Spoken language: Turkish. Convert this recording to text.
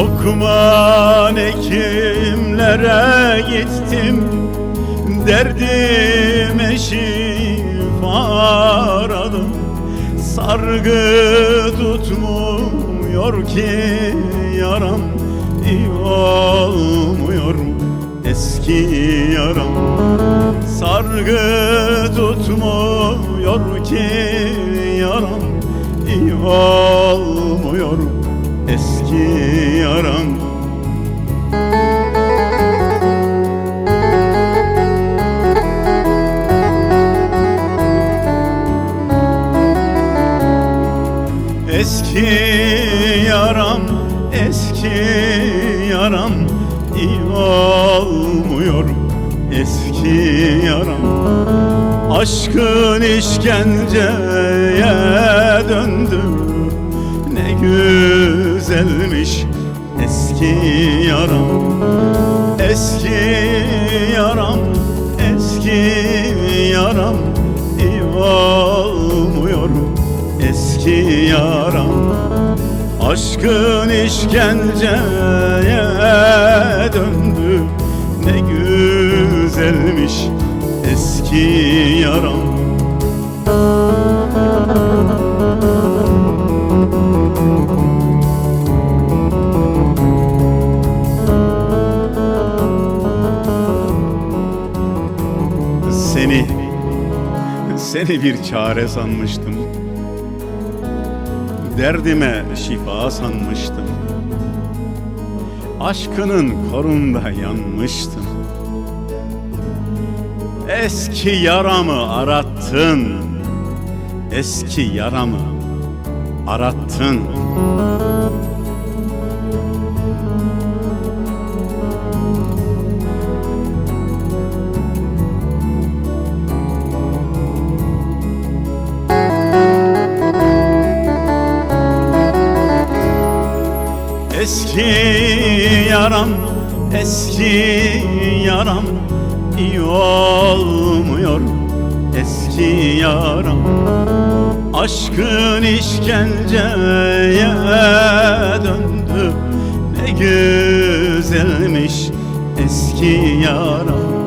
Lokman hekimlere gittim Derdime şifa aradım. Sargı tutmuyor ki yaram iyi olmuyor eski yaram. Sargı tutmuyor ki yaram iyi olmuyor eski yaram. Eski yaram, eski yaram iyi olmuyor eski yaram. Aşkın işkenceye döndü Ne güzelmiş eski yaram Eski yaram, eski yaram iyi olmuyor eski yaram. Aşkın işkenceye döndü Ne güzelmiş eski yaram Seni, seni bir çare sanmıştım. Derdime şifa sanmıştım. Aşkının korunda yanmıştım. Eski yaramı arattın. Eski yaramı arattın Eski yaram, eski yaram iyi olmuyor. Eski yaram Aşkın işkenceye döndü. Ne güzelmiş eski yaram